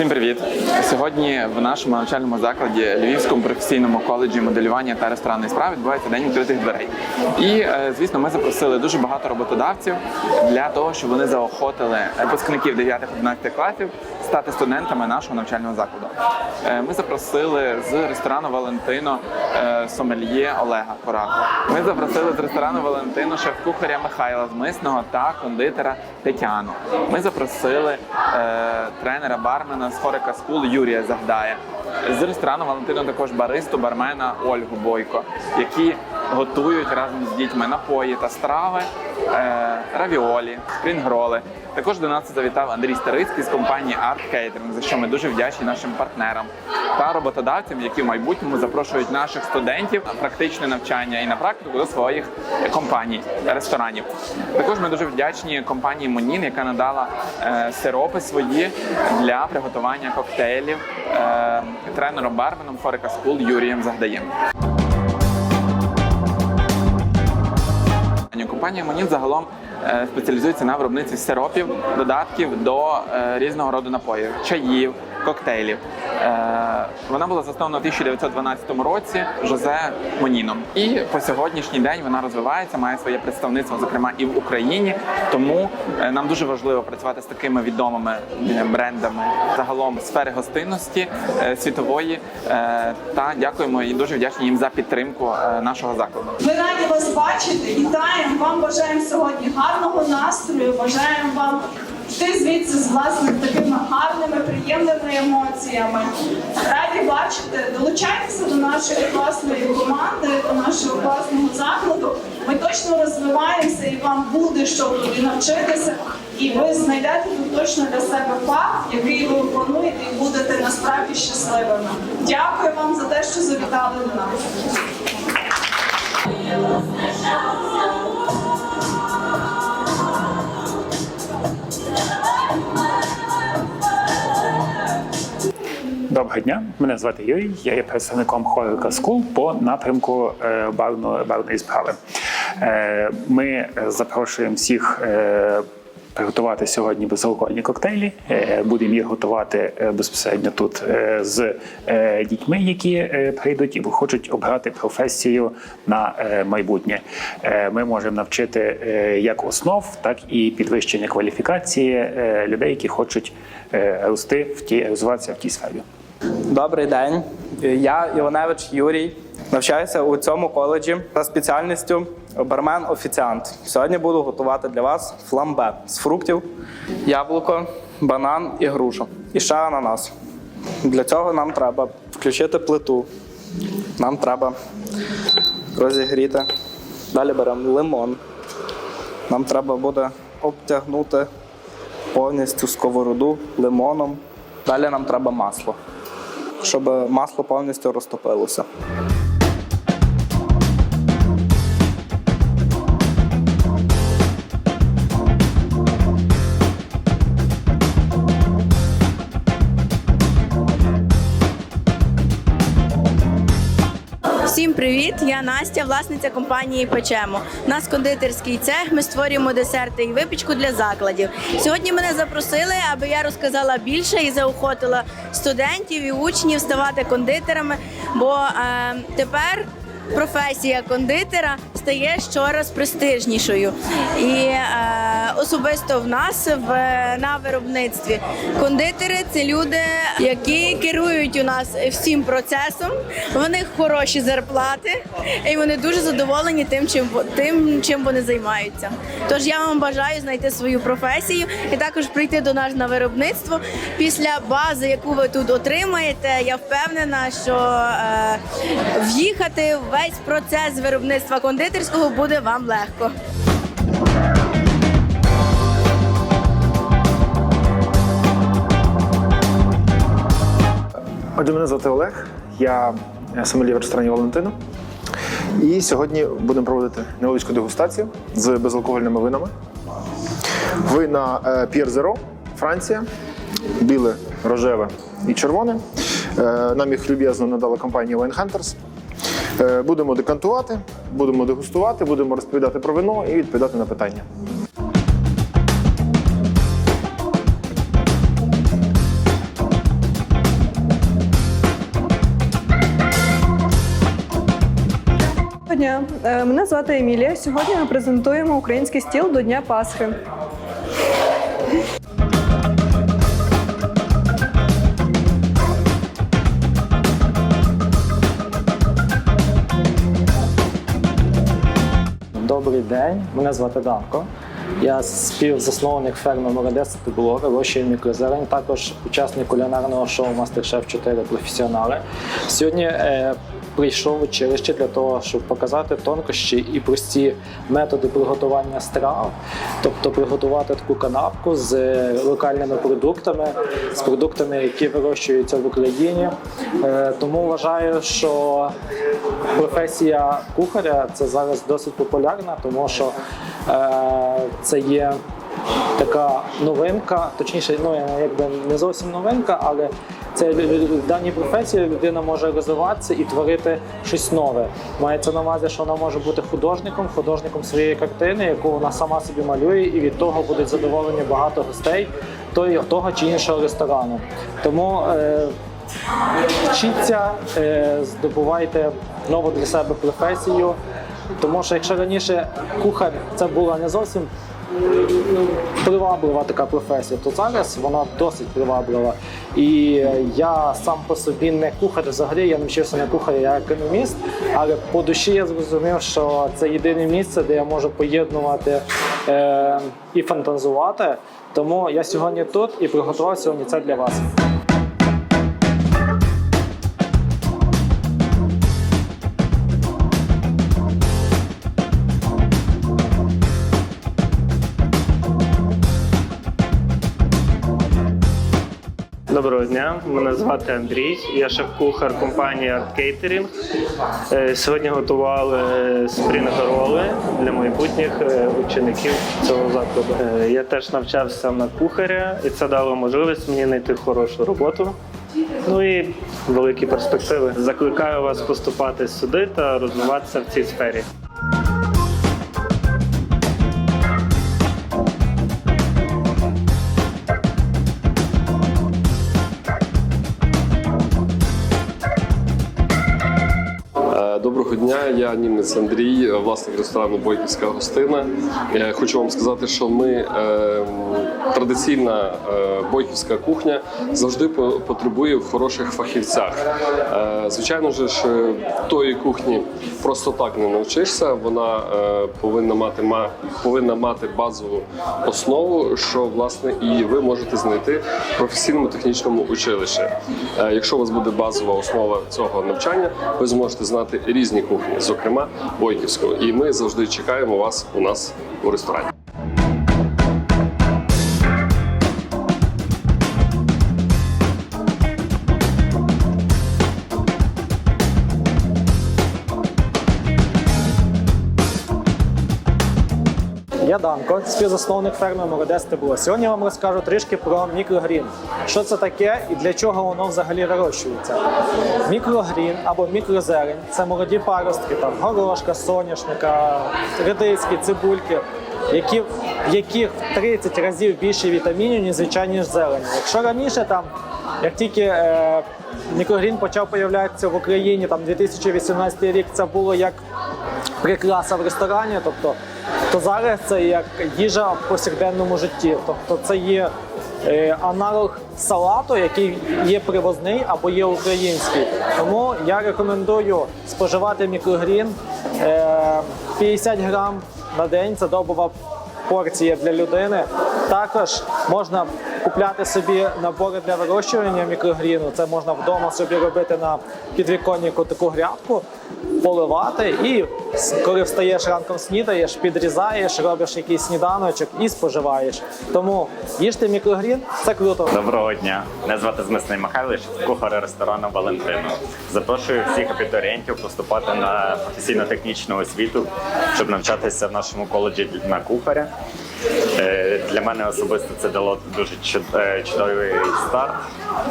Всім привіт! Сьогодні в нашому навчальному закладі Львівському професійному коледжі моделювання та ресторанної справи відбувається день відкритих дверей. І е, звісно, ми запросили дуже багато роботодавців для того, щоб вони заохотили випускників 9-11 класів стати студентами нашого навчального закладу. Е, Ми запросили з ресторану Валентино е, сомельє Олега Кораку. Ми запросили з ресторану Валентино шеф-кухаря Михайла Змисного та кондитера Тетяну. Ми запросили тренера бармена з Хорика Скул Юрія Загдая. З ресторану Валентина також баристу, бармена Ольгу Бойко, які готують разом з дітьми напої та страви, е, равіолі, спрінгроли. Також до нас завітав Андрій Старицький з компанії Art Catering, за що ми дуже вдячні нашим партнерам та роботодавцям, які в майбутньому запрошують наших студентів на практичне навчання і на практику до своїх компаній, ресторанів. Також ми дуже вдячні компанії Монін, яка надала е, сиропи свої для приготування коктейлів е, тренером барменом Форика Скул Юрієм Загдаєм. Компанія Монін загалом е, спеціалізується на виробництві сиропів, додатків до е, різного роду напоїв, чаїв, коктейлів. Е, Вона була заснована у 1912 році Жозе Моніном. І по сьогоднішній день вона розвивається, має своє представництво, зокрема і в Україні. Тому е, нам дуже важливо працювати з такими відомими брендами загалом сфери гостинності е, світової. Та дякуємо і дуже вдячні їм за підтримку нашого закладу. Ми раді вас бачити, вітаємо вам, бажаємо сьогодні гарного настрою, бажаємо вам йти звідси з власне такими гарними, приємними емоціями. Раді бачити, долучайтеся до нашої класної команди, до нашого класного закладу. Ми точно розвиваємося і вам буде що тут навчитися. І ви знайдете тут точно для себе фах, який ви плануєте і будете насправді щасливими. Дякую вам за те, що завітали до нас. Доброго дня, мене звати Юрій. Я є представником Хорика Скул по напрямку е, барної, барної справи. Е, Ми запрошуємо всіх е, приготувати сьогодні безалкогольні коктейлі. Е, Будемо їх готувати е, безпосередньо тут е, з е, дітьми, які е, прийдуть і хочуть обрати професію на е, майбутнє. Е, Ми можемо навчити е, як основ, так і підвищення кваліфікації е, людей, які хочуть е, рости в тій розвиватися в тій сфері. Добрий день. Я Іваневич Юрій. Навчаюся у цьому коледжі за спеціальністю бармен-офіціант. Сьогодні буду готувати для вас фламбе з фруктів, яблуко, банан і грушу. І ще ананас. Для цього нам треба включити плиту. Нам треба розігріти. Далі беремо лимон. Нам треба буде обтягнути повністю сковороду лимоном. Далі нам треба масло, щоб масло повністю розтопилося. Привіт! Я Настя, власниця компанії Печемо. У нас кондитерський цех. Ми створюємо десерти і випічку для закладів. Сьогодні мене запросили, аби я розказала більше і заохотила студентів і учнів ставати кондитерами. Бо е, тепер професія кондитера стає щораз престижнішою. І е, особисто в нас в, на виробництві кондитери це люди, які керують у нас всім процесом. В них хороші зарплати, і вони дуже задоволені тим, чим тим, чим вони займаються. Тож я вам бажаю знайти свою професію і також прийти до нас на виробництво. Після бази, яку ви тут отримаєте, я впевнена, що е, в'їхати весь процес виробництва кондитерського буде вам легко. Отже, мене звати Олег, я сомельє в ресторані Валентино. І сьогодні будемо проводити невеличку дегустацію з безалкогольними винами. Вина е, Pierre Zero, Франція, біле, рожеве і червоне. Е, Нам їх люб'язно надала компанія Wine Hunters. Е, будемо декантувати, будемо дегустувати, будемо розповідати про вино і відповідати на питання. Е, мене звати Емілія. Сьогодні ми презентуємо український стіл до Дня Пасхи. День, мене звати Данко. Я співзасновник ферми Мородець Тебло, вирощую мікрозелень, також учасник кулінарного шоу Мастер-Шеф 4 професіонали. Сьогодні е, прийшов в училище для того, щоб показати тонкощі і прості методи приготування страв, тобто приготувати таку канапку з локальними продуктами, з продуктами, які вирощуються в Україні. Е, тому вважаю, що професія кухаря це зараз досить популярна, тому що е, це є така новинка, точніше, ну якби не зовсім новинка, але це в даній професії людина може розвиватися і творити щось нове. Мається на увазі, що вона може бути художником, художником своєї картини, яку вона сама собі малює, і від того будуть задоволені багато гостей того чи іншого ресторану. Тому е, Вчіться, е, здобувайте нову для себе професію. Тому що якщо раніше кухар це була не зовсім приваблива така професія, то зараз вона досить приваблива. І я сам по собі не кухар, взагалі я навчився не кухаря, я економіст, але по душі я зрозумів, що це єдине місце, де я можу поєднувати е, і фантазувати. Тому я сьогодні тут і приготував сьогодні це для вас. Доброго дня, мене звати Андрій. Я шеф-кухар компанії Art Catering. Е, Сьогодні готували спрінг-роли для майбутніх е, учеників цього закладу. Е, Я теж навчався на кухаря, і це дало можливість мені знайти хорошу роботу. Ну і великі перспективи. Закликаю вас поступати сюди та розвиватися в цій сфері. Дня, я німець Андрій, власник ресторану Бойківська гостина. Е, Хочу вам сказати, що ми е, традиційна е, бойківська кухня завжди потребує в хороших фахівцях. Звичайно ж, тої кухні просто так не навчишся. Вона повинна мати ма- повинна мати базову основу, що власне і ви можете знайти в професійному технічному училищі. Якщо у вас буде базова основа цього навчання, ви зможете знати різні кухні, зокрема Бойківського. І ми завжди чекаємо вас у нас у ресторані. Данко, співзасновник ферми Молодець Тебло. Сьогодні вам розкажу трішки про мікрогрін. Що це таке і для чого воно взагалі вирощується? Мікрогрін або мікрозелень це молоді паростки, там горошка, соняшника, редиски, цибульки, які, в яких в 30 разів більше вітамінів, ніж звичайні зелені. Якщо раніше там, як тільки е, мікрогрін почав появлятися в Україні, там 2018 рік, це було як прикраса в ресторані, тобто то зараз це як їжа в повсякденному житті. Тобто це є е, аналог салату, який є привозний або є український. Тому я рекомендую споживати мікрогрін е, 50 грам на день. Це добова порція для людини. Також можна купляти собі набори для вирощування мікрогріну. Це можна вдома собі робити на підвіконнику таку грядку, поливати і коли встаєш ранком снідаєш, підрізаєш, робиш якийсь сніданочок і споживаєш. Тому їжте мікрогрін, це круто. Доброго дня. Мене звати Змисний Михайлович, кухар ресторану Валентину. Запрошую всіх абітурієнтів поступати на професійно-технічну освіту, щоб навчатися в нашому коледжі на кухаря. Е, Для мене особисто це дало дуже е, чудовий старт.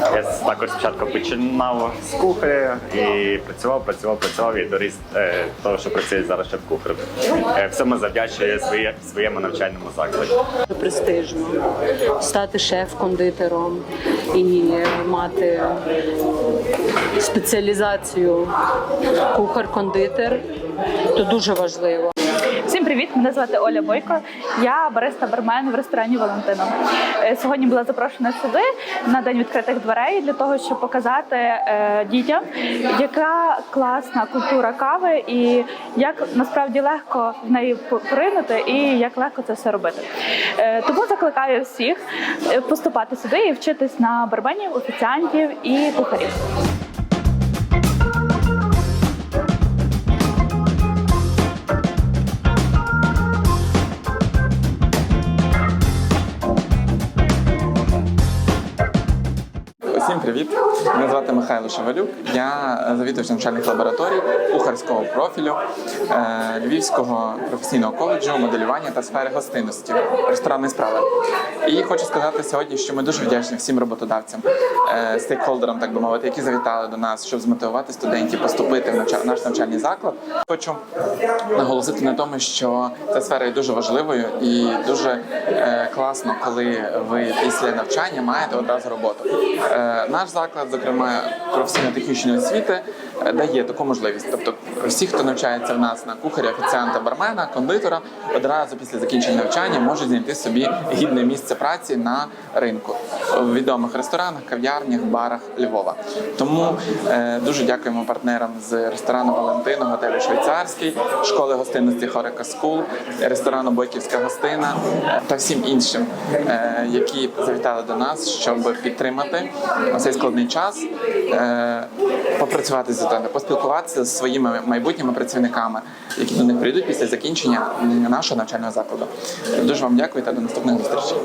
Я також спочатку починав з кухаря і працював, працював, працював і доріс е, того, що працює зараз шеф-кухарем. Е, Всьому завдячую своє, своєму навчальному закладі. престижно стати шеф-кондитером і мати спеціалізацію кухар-кондитер. То дуже важливо. Всім привіт! Мене звати Оля Бойко. Я бариста бармен в ресторані Валентина. Е, Сьогодні була запрошена сюди на день відкритих дверей для того, щоб показати е, дітям, яка класна культура кави і як насправді легко в неї поринути і як легко це все робити. Е, Тому закликаю всіх поступати сюди і вчитись на барменів, офіціантів і кухарів. Усім привіт! Мене звати Михайло Шевелюк. Я завідувач навчальних лабораторій кухарського профілю е, Львівського професійного коледжу моделювання та сфери гостинності, ресторанної справи. І хочу сказати сьогодні, що ми дуже вдячні всім роботодавцям, е, стейкхолдерам, так би мовити, які завітали до нас, щоб змотивувати студентів поступити в наш навчальний заклад. Хочу наголосити на тому, що ця сфера є дуже важливою і дуже е, класно, коли ви після навчання маєте одразу роботу. Наш заклад, зокрема професійно-технічної освіти, е, дає таку можливість. Тобто, всі, хто навчається в нас на кухаря, офіціанта, бармена, кондитора, одразу після закінчення навчання можуть знайти собі гідне місце праці на ринку в відомих ресторанах, кав'ярнях, барах Львова. Тому е, дуже дякуємо партнерам з ресторану Валентино, готелю Швейцарський, школи гостинності Хорика Скул, ресторану Бойківська гостина та всім іншим, е, які завітали до нас, щоб підтримати у цей складний час, е, попрацювати з дитиною, поспілкуватися з своїми майбутніми працівниками, які до них прийдуть після закінчення нашого навчального закладу. Дуже вам дякую та до наступних зустрічей.